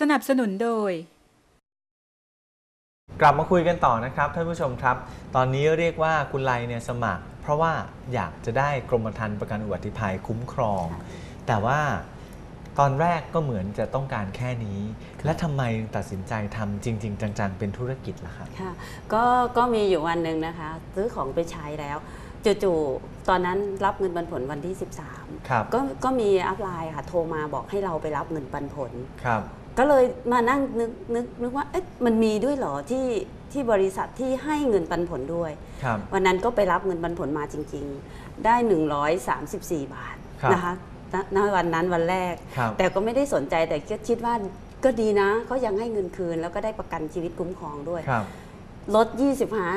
สนับสนุนโดย กลับมาคุยกันต่อนะครับท่านผู้ชมครับ ตอนนี้เรียกว่าคุณไลเนี่ยสมัคร เพราะว่าอยากจะได้กรมธรรม์ประกันอุบัติภัยคุ้มครอง แต่ว่าตอนแรกก็เหมือนจะต้องการแค่นี้ และทำไมตัดสินใจทำจริง ๆ จัง ๆ เป็นธุรกิจล่ะครับ ค่ะก็ก็มีอยู่วันหนึ่งนะคะ ซื้อของไปใช้แล้วจู่ๆตอนนั้นรับเงินปันผลวันที่ 13 ครับ ก็ก็มีอัพไลน์ค่ะโทรมาบอกให้เราไปรับเงินปันผล ครับ ก็เลยมานั่งนึกนึกนึกว่าเอ๊ะมันมีด้วยเหรอที่ที่บริษัทที่ให้เงินปันผลด้วย ครับวันนั้นก็ไปรับเงินปันผลมาจริง ๆ ได้ 134 บาทครับนะคะณณวันนั้นวันแรก ครับแต่ก็ไม่ได้สนใจแต่ก็คิดว่าก็ดีนะเขายังให้เงินคืน แล้วก็ได้ประกันชีวิตคุ้มครองด้วย ครับ ลด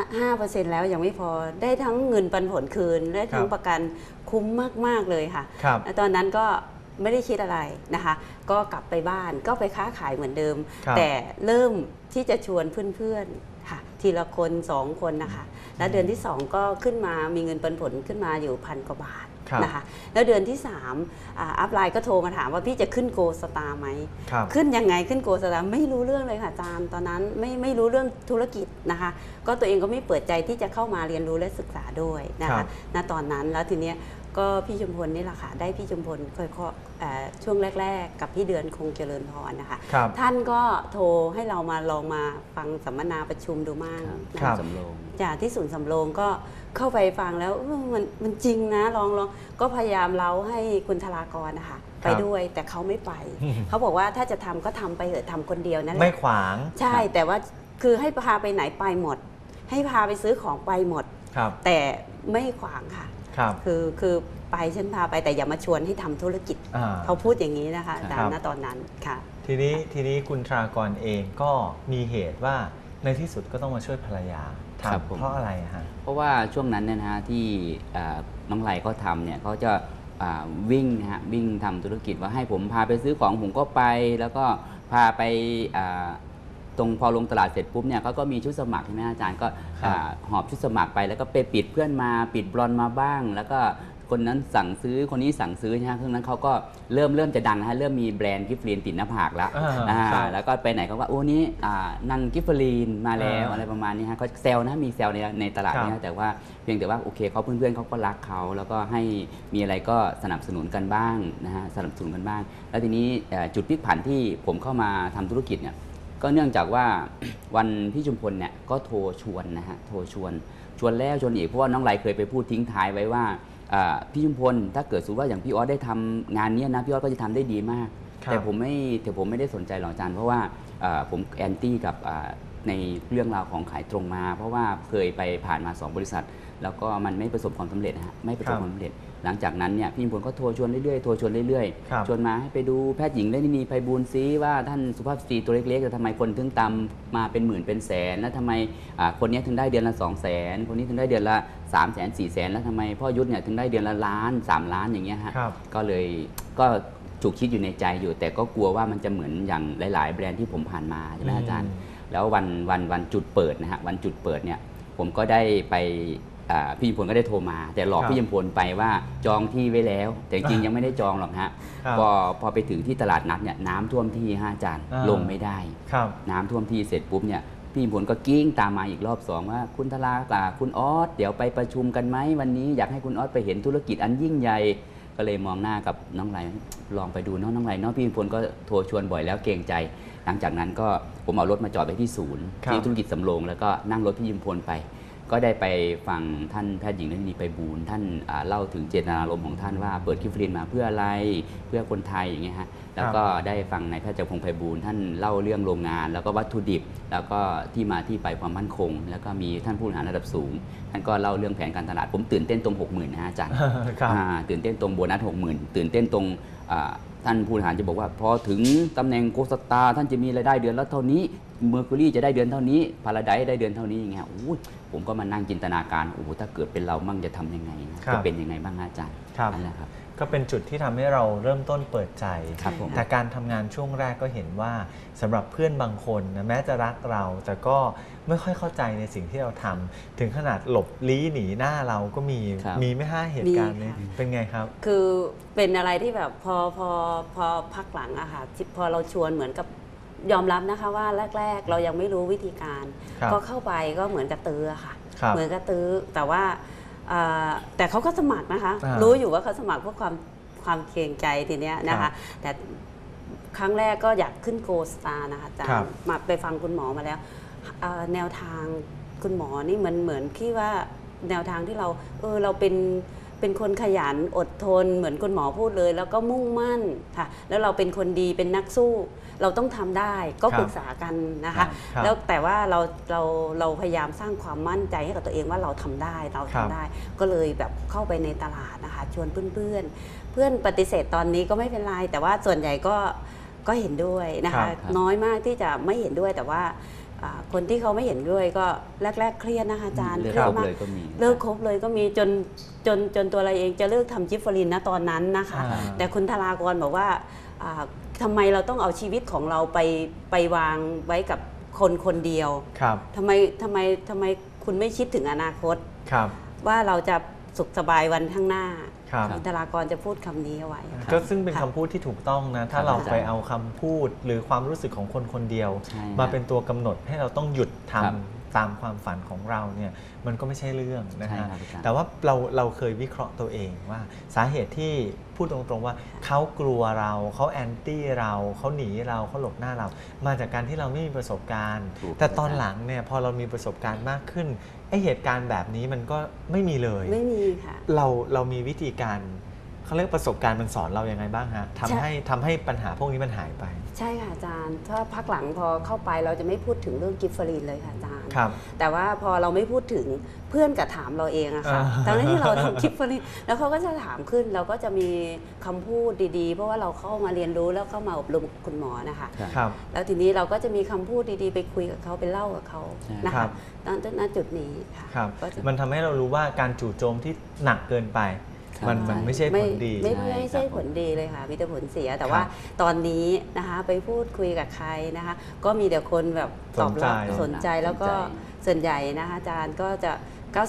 25%แล้วยังไม่พอได้ทั้งเงินปันผลคืน ได้ทั้งครับ ประกันคุ้มมาก ๆ เลยค่ะครับ แล้วตอนนั้นก็ ไม่ได้คิดอะไรนะคะ ก็กลับไปบ้านก็ไปค้าขายเหมือนเดิม ครับ แต่เริ่มที่จะชวนเพื่อนๆค่ะ ทีละคนสองคนนะคะ แล้วเดือนที่2ก็ขึ้นมามีเงินปันผลขึ้นมาอยู่พันกว่าบาทครับนะคะ แล้วเดือนที่3อ่าอัพไลน์ก็โทรมาถามว่าพี่จะขึ้นโกสตาร์ไหม ครับ ขึ้นยังไงขึ้นโกสตาร์ไม่รู้เรื่องเลยค่ะอาจารย์ตอนนั้นไม่ไม่รู้เรื่องธุรกิจนะคะ ก็ตัวเองก็ไม่เปิดใจที่จะเข้ามาเรียนรู้และศึกษาด้วยนะครัคะบ ณตอนนั้นแล้วทีเนี้ย ก็พี่ชุมพลนี่แหละค่ะได้พี่ชุมพลค่อยๆเอ่อช่วงแรก ๆ กับพี่เดือนคงเจริญพรนะคะครับท่านก็โทรให้เรามาลองมาฟังสัมมนาประชุมดูมั่งนะครัคะบสำโรงจากที่ศูนย์สำโรงก็เข้าไปฟังแล้วเออมันมันจริงนะลองลองก็พยายามเล่าให้คุณธารากรนะคะไปด้วยแต่เขาไม่ไปอืมเขาบอกว่าถ้าจะทำก็ทำไปเถอะทำคนเดียวนั่นแหไม่ละขวาง ใช่แต่ว่าคือให้พาไปไหนไปหมด ให้พาไปซื้อของไปหมดครับแต่ไม่ขวางค่ะ ครับคือคือไปฉันพาไปแต่อย่ามาชวนให้ทำธุรกิจ อ่าเขาพูดอย่างนี้นะคะอาจารครัย์บ ณตอนนั้นค่ะ ทีนี้ทีนี้คุณทรากรเองก็มีเหตุว่าในที่สุดก็ต้องมาช่วยภรรยาครับผม ทำเพราะอะไรฮะ เพราะว่าช่วงนั้นเนี่ยนะฮะที่อ่าน้องไหลเขาทำเนี่ยเขาจะอ่าวิ่งนะฮะวิ่งทำธุรกิจว่าให้ผมพาไปซื้อของผมก็ไป แล้วก็พาไปอ่าต รงพอลงตลาดเสร็จปุ๊บเนี่ยเขาก็มีชุดสมัครใช่ไหมอาจารย์ก็ครับอ่าหอบชุดสมัครไปแล้วก็ไปปิดเพื่อนมาปิดบอลมาบ้าง แล้วก็คนนั้นสั่งซื้อคนนี้สั่งซื้อนะฮะเครื่องนั้นเขาก็เริ่มเริ่มจะดังนะฮะเริ่มมีแบรนด์กิฟต์ลีนติดหน้าผากแล้วอ่าอ่าครับแล้วก็ไปไหนเขาว่าโอ้นี่อ่านางกิฟต์ลีนมาแล้วอ่าอะไรประมาณนี้ฮะเขาแซวนะมีแซวในในตลาดครับเนี้แต่ว่าเพียงแต่ว่าโอเคเขาเพื่อนๆเขาก็รักเขาแล้วก็ให้มีอะไรก็สนับสนุนกันบ้างนะฮะสนับสนุนกันบ้าง แล้วทีนี้เอ่อจุดพลิกผันที่ผมเข้ามาทำธุรกิจเนี่ย ก็เนื่องจากว่าวันพี่ชุมพลเนี่ยก็โทรชวนนะฮะโทรชวน ชวนแล้วชวนอีกเพราะว่าน้องไรเคยไปพูดทิ้งท้ายไว้ว่าอ่าพี่ชุมพลถ้าเกิดสมมติว่าอย่างพี่ออสได้ทำงานเนี้ยนะพี่ออสก็จะทำได้ดีมากครับแต่ผมไม่แต่ผมไม่ได้สนใจหรอกอาจารย์เพราะว่าเอ่อผมแอนตี้กับอ่าในเรื่องราวของขายตรงมา เพราะว่าเคยไปผ่านมา 2 บริษัท แล้วก็มันไม่ประสบความสำเร็จนะฮะไม่ประสบความสำเร็จ หลังจากนั้นเนี่ยพี่พลก็โทรชวนเรื่อยๆโทรชวนเรื่อยครับๆชวนมาให้ไปดูแพทย์หญิงเลนินีไพบูลย์ซิว่าท่านสุภาพสตรีตัวเล็กๆแต่ทำไมคนถึงตำมาเป็นหมื่นเป็นแสน แล้วทำไมอ่าคนเนี้ยถึงได้เดือนละ2 0 0 0 0 0คนนี้ถึงได้เดือนละ3 0 0 0 0 0 4 0 0 0 0แล้วทำไมพ่อยุทธเนี่ยถึงได้เดือนละล้าน 3 ล้านอย่างเงี้ยฮะครับก็เลยก็ฉุกคิดอยู่ในใจอยู่ แต่ก็กลัวว่ามันจะเหมือนอย่างหลาย ๆ แบรนด์ที่ผมผ่านมาใช่ไหมอาจารย์ แล้ววันวันวันจุดเปิดนะฮะวันจุดเปิดเนี่ยผมก็ได้ไปอ่า พี่ยมพลก็ได้โทรมา แต่หลอกครับพี่ยมพลไปว่าจองที่ไว้แล้ว แต่จริงๆยังไม่ได้จองหรอกฮะครับพอพอไปถึงที่ตลาดนัดเนี่ยน้ำท่วมที่ฮะอาจารย์อ่าลงไม่ได้ครับน้ำท่วมที่เสร็จปุ๊บเนี่ยพี่ยมพลก็กิ้งตามมาอีกรอบสองว่า คุณทลากับคุณออสเดี๋ยวไปประชุมกันไหมวันนี้อยากให้คุณออสไปเห็นธุรกิจอันยิ่งใหญ่ก็เลยมองหน้ากับน้องไหลลองไปดูเน้องน้องไหลเนาะพี่ยมพลก็โทรชวนบ่อยแล้วเกรงใจ หลังจากนั้นก็ผมเอารถมาจอดไว้ที่ศูนย์ครับที่ธุรกิจสำโรงแล้วก็นั่งรถพี่ยิมพลไป ก็ได้ไปฟังท่านแพทย์หญิงนันนีไปบูลย์ท่านอ่าเล่าถึงเจตนารมณ์ของท่านว่าเปิดคิฟลินมาเพื่ออะไรเพื่อคนไทยอย่างเงี้ยฮะแล้วก็ได้ฟังนายแพทย์จักรพงศ์ไพบูลย์ท่านเล่าเรื่องโรงงาน แล้วก็วัตถุดิบ แล้วก็ที่มาที่ไปความมั่นคง แล้วก็มีท่านผู้บริหารระดับสูง ท่านก็เล่าเรื่องแผนการตลาดผมตื่นเต้นตรง 6 0,000นะฮะอาจารย์ครับอ่าตื่นเต้นตรงโบนัสหกหมื่นตื่นเต้นตรงอ่าท่านผู้บริหารจะบอกว่าพอถึงตำแหน่งโกสตาร์ท่านจะมีรายได้เดือนละเท่านี้เมอร์คิวรีจะได้เดือนเท่านี้พาราไดได้เดือนเท่านี้อย่างเงี้ยโอ้ย ผมก็มานั่งจินตนาการโอ้โหถ้าเกิดเป็นเรามั่งจะทำยังไงนะครับจะเป็นยังไงบ้างฮะอาจารย์ครับนั่นแหละครับก็เป็นจุดที่ทำให้เราเริ่มต้นเปิดใจครับผมแต่การทำงานช่วงแรกก็เห็นว่าสำหรับเพื่อนบางคนนะแม้จะรักเรา แต่ก็ไม่ค่อยเข้าใจในสิ่งที่เราทำถึงขนาดหลบลี้หนีหน้าเราก็มีครับมีไม่ห้าเหตุการณ์มีนี้ค่ะเป็นไงครับ คือเป็นอะไรที่แบบพอพอพอพักหลังอะค่ะที่พอเราชวนเหมือนกับ ยอมรับนะคะว่าแรก ๆ เรายังไม่รู้วิธีการ ครับก็เข้าไปก็เหมือนกระตืออะค่ะ ครับเหมือนกระตือแต่ว่าอ่าแต่เขาก็สมัครนะคะ อ่ารู้รู้อยู่ว่าเขาสมัครเพื่อความความเกรงใจทีเนี้ยนะครัคะ บแต่ครั้งแรกก็อยากขึ้นโกสตาร์นะคะอาจารครัย์บมาไปฟังคุณหมอมาแล้วอ่าแนวทางคุณหมอนี่มันเหมือนที่ว่าแนวทางที่เราเออเราเป็น เป็นคนขยันอดทน เหมือนคุณหมอพูดเลย แล้วก็มุ่งมั่นค่ะ แล้วเราเป็นคนดีเป็นนักสู้ เราต้องทำได้ก็ครับปรึกษากันนะครัคะบครับแล้วแต่ว่าเราเราเราพยายามสร้างความมั่นใจให้กับตัวเองว่าเราทำได้เราครัทำบได้ ก็เลยแบบเข้าไปในตลาดนะคะชวนเพื่อนๆ เพื่อนปฏิเสธตอนนี้ก็ไม่เป็นไรแต่ว่าส่วนใหญ่ก็ก็เห็นด้วยนะครัคะบน้อยมากที่จะไม่เห็นด้วยแต่ว่าอ่า คนที่เขาไม่เห็นด้วยก็แรก ๆ เครียดนะคะอาจารย์เลิกเครียคดรบมากเลยก็มีเลิกคบเลยก็มีจนจนจนตัวเราเองจะเลิกทำจิฟฟลินนะตอนนั้นนะคะอ่าแต่คุณธารากรบอกว่าอ่าทำไมเราต้องเอาชีวิตของเราไปไปวางไว้กับคนคนเดียวครับทำไมทำไมทำไมคุณไม่คิดถึงอนาคตครับว่าเราจะสุขสบายวันข้างหน้า ครับคุณธารากรจะพูดคำนี้เอาไว้ ก็ซึ่งเป็นค่ะคำพูดที่ถูกต้องนะ ถ้าครับเราอาจารย์ไปเอาคำพูดหรือความรู้สึกของคนคนเดียว ใช่มาฮะเป็นตัวกำหนดให้เราต้องหยุดทำ ครับ ตามความฝันของเราเนี่ยมันก็ไม่ใช่เรื่องนะใช่ฮะครับอาจารย์แต่ว่าเราเราเคยวิเคราะห์ตัวเองว่า สาเหตุที่พูดตรงๆว่าเขากลัวเราเขาแอนตี้เราเขาหนีเราเขาหลบหน้าเรา มาจากการที่เราไม่มีประสบการณ์ถูกแต่ตอนอาจารย์หลังเนี่ยพอเรามีประสบการณ์มากขึ้นไอเหตุการณ์แบบนี้มันก็ไม่มีเลยไม่มีค่ะเราเรามีวิธีการ เขาเรียกประสบการณ์มันสอนเรายังไงบ้างฮะใช่ทำให้ทำให้ปัญหาพวกนี้มันหายไป ใช่ค่ะอาจารย์ ถ้าพักหลังพอเข้าไปเราจะไม่พูดถึงเรื่องกิฟเฟอรีนเลยค่ะอาจารย์ ครับ แต่ว่าพอเราไม่พูดถึงเพื่อนกับถามเราเองอะค่ะอ่า ตอนนั้นที่เราทำกิฟเฟอรีนแล้วเขาก็จะถามขึ้น เราก็จะมีคำพูดดีๆ เพราะว่าเราเข้ามาเรียนรู้แล้วเข้ามาอบรมคุณหมอนะคะครับครับ แล้วทีนี้เราก็จะมีคำพูดดีๆ ไปคุยกับเขาไปเล่ากับเขาใช่นะครัคะบ ตอนณจุดนี้ค่ะครับ ก็จะ มันทำให้เรารู้ว่าการจู่โจมที่หนักเกินไปครับ มันมันไม่ใช่ผลดี ไม่ใช่ไม่ใช่ครับผลดีเลยค่ะ มีแต่ผลเสียแต่ครับว่าตอนนี้นะคะไปพูดคุยกับใครนะคะ ก็มีแต่คนแบบตอบรับสนใจสนใจแล้วก็สนใจส่วนใหญ่นะคะอาจารย์ก็จะ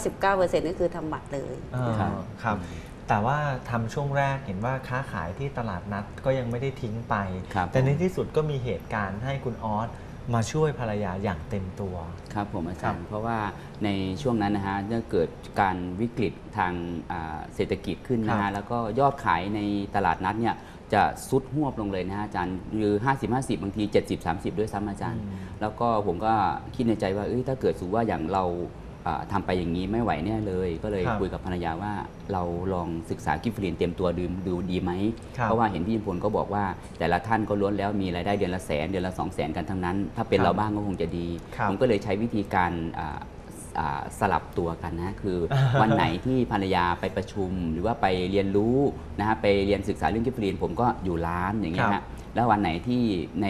99%ก็คือทำบัตรเลยอ่าครับครับแต่ว่าทำช่วงแรกเห็นว่าค้าขายที่ตลาดนัดก็ยังไม่ได้ทิ้งไปครับแต่ในที่สุดก็มีเหตุการณ์ให้คุณออส มาช่วยภรรยาอย่างเต็มตัว ครับผมอาจารครัย์บเพราะว่าในช่วงนั้นนะฮะเนื่องเกิดการวิกฤตทางอ่าเศรษฐกิจขึ้นนะครัฮะบแล้วก็ยอดขายในตลาดนัดเนี่ยจะซุดหวบลงเลยนะฮะอาจารย์หรือ 50 50 บางที 70 30 ด้วยซ้ำอาจารย์อืมแล้วก็ผมก็คิดในใจว่าเอ้ยถ้าเกิดสูว่าอย่างเราอ่า ทำาไปอย่างนี้ไม่ไหวแน่เลย ก็เลยครับคุยกับภรรยาว่าเราลองศึกษากิฟต์ฟรีนเตรียมตัวดูดูดีไหมครับเพราะว่าเห็นพี่ยิมพลก็บอกว่า แต่ละท่านก็ล้วนแล้วมีรายได้เดือนละแสนเดือนละสองแสนกันทั้งนั้น ถ้าเป็นครับเราบ้างก็คงจะดีครับผมก็เลยใช้วิธีการอ่าอ่าสลับตัวกันนะคือวันไหนที่ภรรยาไปประชุม หรือว่าไปเรียนรู้นะฮะไปเรียนศึกษาเรื่องกิฟต์ฟรีนผมก็อยู่ร้านอย่างเงี้ยครัฮะบ แล้ววันไหนที่ใน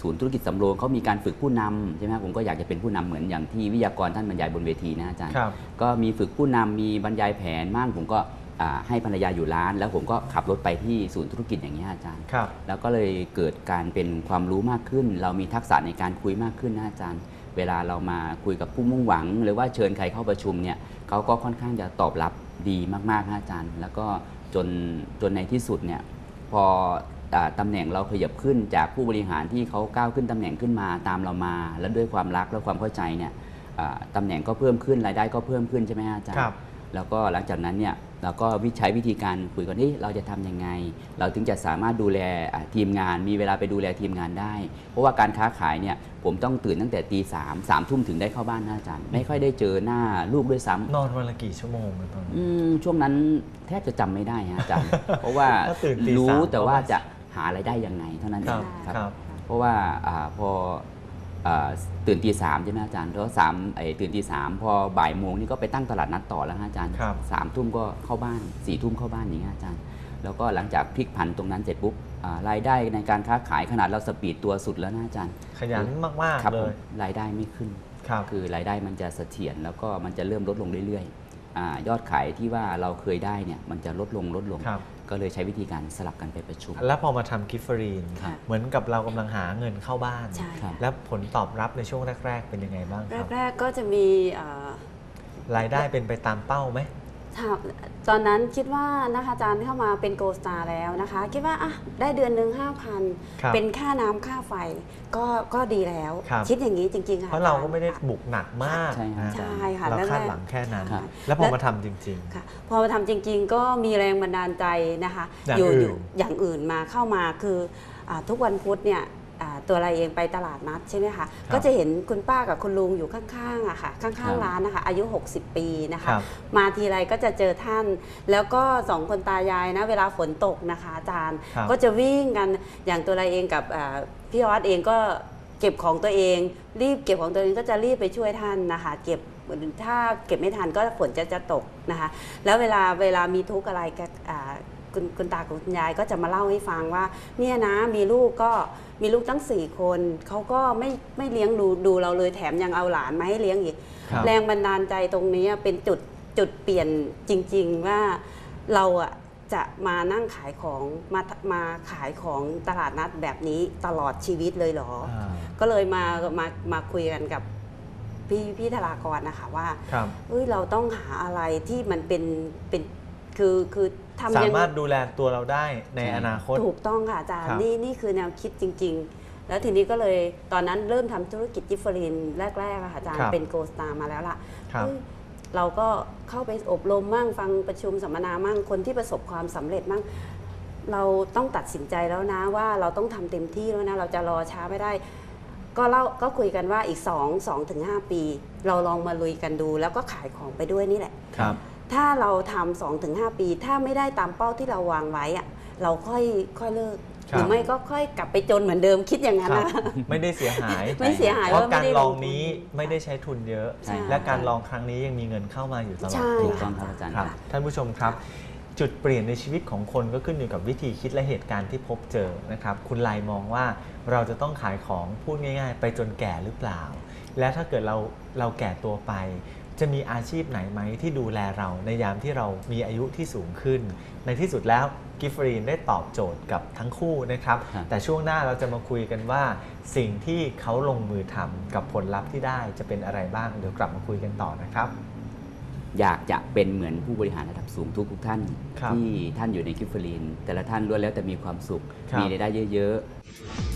ศูนย์ธุรกิจสำโรงเขามีการฝึกผู้นำใช่ไหมครับผมก็อยากจะเป็นผู้นำเหมือนอย่างที่วิทยากรท่านบรรยายบนเวทีนะอาจารย์ ครับ ก็มีฝึกผู้นำมีบรรยายแผนบ้างผมก็อ่าให้ภรรยาอยู่ร้าน แล้วผมก็ขับรถไปที่ศูนย์ธุรกิจอย่างนี้ยอาจารย์ ครับ แล้วก็เลยเกิดการเป็นความรู้มากขึ้น เรามีทักษะในการคุยมากขึ้นนะอาจารย์ เวลาเรามาคุยกับผู้มุ่งหวัง หรือว่าเชิญใครเข้าประชุมเนี่ยเขาก็ค่อนข้างจะตอบรับดีมากๆนะอาจารย์ แล้วก็จนจนในที่สุดเนี่ยพออา ตำแหน่งเราขยับขึ้นจากผู้บริหารที่เขาก้าวขึ้นตำแหน่งขึ้นมาตามเรามา แล้วด้วยความรักและความเข้าใจเนี่ยอ่าตำแหน่งก็เพิ่มขึ้นรายได้ก็เพิ่มขึ้นใช่ไหมฮะอาจารย์ครับแล้วก็หลังจากนั้นเนี่ยเราก็วิใช้วิธีการคุยกันที่เราจะทำยังไง เราถึงจะสามารถดูแลอ่าทีมงาน มีเวลาไปดูแลทีมงานได้ เพราะว่าการค้าขายเนี่ยผมต้องตื่นตั้งแต่ตีสามสามทุ่มถึงได้เข้าบ้านนะอาจารย์ ไม่ค่อยได้เจอหน้าลูกด้วยซ้ำนอนวันละกี่ชั่วโมงนะตอนนั้นอืมช่วงนั้นแทบจะจำไม่ได้ฮะอาจารย์ เพราะว่าถ้าตื่นตีรู้สามแต่ว่าก็ไม่จะ หาอะไรายได้ยังไงเท่านั้นเองครับครับครับเพราะว่าอาพออาตื่นตีสามใช่ไหมอาจารย์เพราะสามไอ้ตื่นตีสามพอบ่ายโมงนี่ก็ไปตั้งตลาดนัดต่อแล้วฮะอาจารย์ครับสามทุ่มก็เข้าบ้านสี่ทุ่มเข้าบ้านอย่างเงี้ยอาจารย์ แล้วก็หลังจากพลิกผันตรงนั้นเสร็จปุ๊บอ่ารายได้ในการค้าขายขนาดเราสปีดตัวสุดแล้วนะอาจารย์ ขยันมากครับๆเลผมยรายได้ไม่ขึ้นครับคือรายได้มันจะเสถียรแล้วก็มันจะเริ่มลดลงเรื่อยๆอายอดขายที่ว่าเราเคยได้เนี่ยมันจะลดลงลดลงครับ ก็เลยใช้วิธีการสลับกันไปประชุม แล้วพอมาทำกิฟฟรีน ครับ เหมือนกับเรากำลังหาเงินเข้าบ้าน ใช่ครับค่ะแล้วผลตอบรับในช่วงแรก ๆ เป็นยังไงบ้างครับ แรก ๆ ก็จะมีเอ่อรายได้เป็นไปตามเป้าไหมถาม ตอนนั้นคิดว่านะคะอาจารย์เข้ามาเป็นโกสตาร์แล้วนะคะ คิดว่าอะได้เดือนหนึ่งห้าพันครับเป็นค่าน้ำค่าไฟก็ก็ดีแล้ว ครับ คิดอย่างนี้จริงๆค่ะเพราะเราก็อจย์ไม่ได้ค่ะบุกหนักมากใช่ครับ นะใช่ค่ะเราแรกๆคาดหวังแค่นั้น ครับ แล้วพอและมาทำจริง ค่ะพอมาทำจริงๆ ก็มีแรงบันดาลใจนะคะอย่างอยู่อื่นอยู่อย่างอื่นมาเข้ามาคืออาทุกวันพุธเนี่ยอ่า ตัวเราเองไปตลาดนัดใช่ไหมคะก็จะเห็นคุณป้ากับคุณลุงอยู่ข้างๆอะค่ะข้างๆร้านนะคะอายุ 60 ปีนะๆคะครับมาทีไรก็จะเจอท่าน แล้วก็สองคนตายายนะเวลาฝนตกนะคะอาจารย์ครับก็จะวิ่งกันอย่างตัวเราเองกับอ่าพี่ออสเองก็เก็บของตัวเอง รีบเก็บของตัวเองก็จะรีบไปช่วยท่านนะคะ เก็บถ้าเก็บไม่ทันก็ฝนจะจะตกนะคะ แล้วเวลาเวลามีทุกข์อะไรกับอ่า คุณคุณตากับคุณยายก็จะมาเล่าให้ฟังว่า เนี่ยนะมีลูกก็มีลูกตั้งสี่คนเขาก็ไม่ไม่เลี้ยงดูดูเราเลยแถมยังเอาหลานมาให้เลี้ยงอีก ครับ แรงบันดาลใจตรงนี้เป็นจุดจุดเปลี่ยนจริง ๆว่าเราอะจะมานั่งขายของมามาขายของตลาดนัดแบบนี้ตลอดชีวิตเลยเหรอ อ่าก็เลยมามามาคุยกันกับพี่พี่ธารากรนะคะว่า ครับ เอ้ยเราต้องหาอะไรที่มันเป็นเป็น คือคือทำสายังมารถดูแลตัวเราได้ในใช่ อนาคต ถูกต้องค่ะอาจารครัย์บนี่นี่คือแนวคิดจริง ๆ แล้วทีนี้ก็เลยตอนนั้นเริ่มทำธุรกิจจิฟเฟอรินแรกๆอะค่ะอาจารย์เป็นโกสตามาแล้วล่ะครับ เอ้ยเราก็เข้าไปอบรมมั่งฟังประชุมสัมมนามั่งคนที่ประสบความสำเร็จมั่งเราต้องตัดสินใจแล้วนะว่าเราต้องทำเต็มที่แล้วนะ เราจะรอช้าไม่ได้ ก็เล่าก็คุยกันว่าอีก2 2ถึง5ปี เราลองมาลุยกันดู แล้วก็ขายของไปด้วยนี่แหละ ครับ ถ้าเราทำสองถึงห้าปี ถ้าไม่ได้ตามเป้าที่เราวางไว้อะเราค่อยค่อยเลิกครับหรือไม่ก็ค่อยกลับไปจนเหมือนเดิมคิดอย่างนั้นครับนะไม่ได้เสียหายไม่เสียหายเพราะว่าการไม่ได้ลองทุนี้ไม่ได้ใช้ทุนเยอะใช่และการลองครั้งนี้ยังมีเงินเข้ามาอยู่ตลอดใช่ถูกเวต้ลาองครับอาจารย์ครับครับท่านผู้ชมครับจุดเปลี่ยนในชีวิตของคนก็ขึ้นอยู่กับวิธีคิดและเหตุการณ์ที่พบเจอนะครับ คุณไลมองว่าเราจะต้องขายของพูดง่าย ๆ ไปจนแก่หรือเปล่า และถ้าเกิดเราเราแก่ตัวไป จะมีอาชีพไหนไหมที่ดูแลเราในยามที่เรามีอายุที่สูงขึ้น ในที่สุดแล้วกิฟฟรีนได้ตอบโจทย์กับทั้งคู่นะครับครับ แต่ช่วงหน้าเราจะมาคุยกันว่า สิ่งที่เขาลงมือทำกับผลลัพธ์ที่ได้จะเป็นอะไรบ้าง เดี๋ยวกลับมาคุยกันต่อนะครับ อยากจะเป็นเหมือนผู้บริหารระดับสูงทุกทุกๆท่านครับที่ท่านอยู่ในกิฟเฟอรีนแต่ละท่านล้วนแล้วแต่มีความสุขครับมีรายได้เยอะ ๆ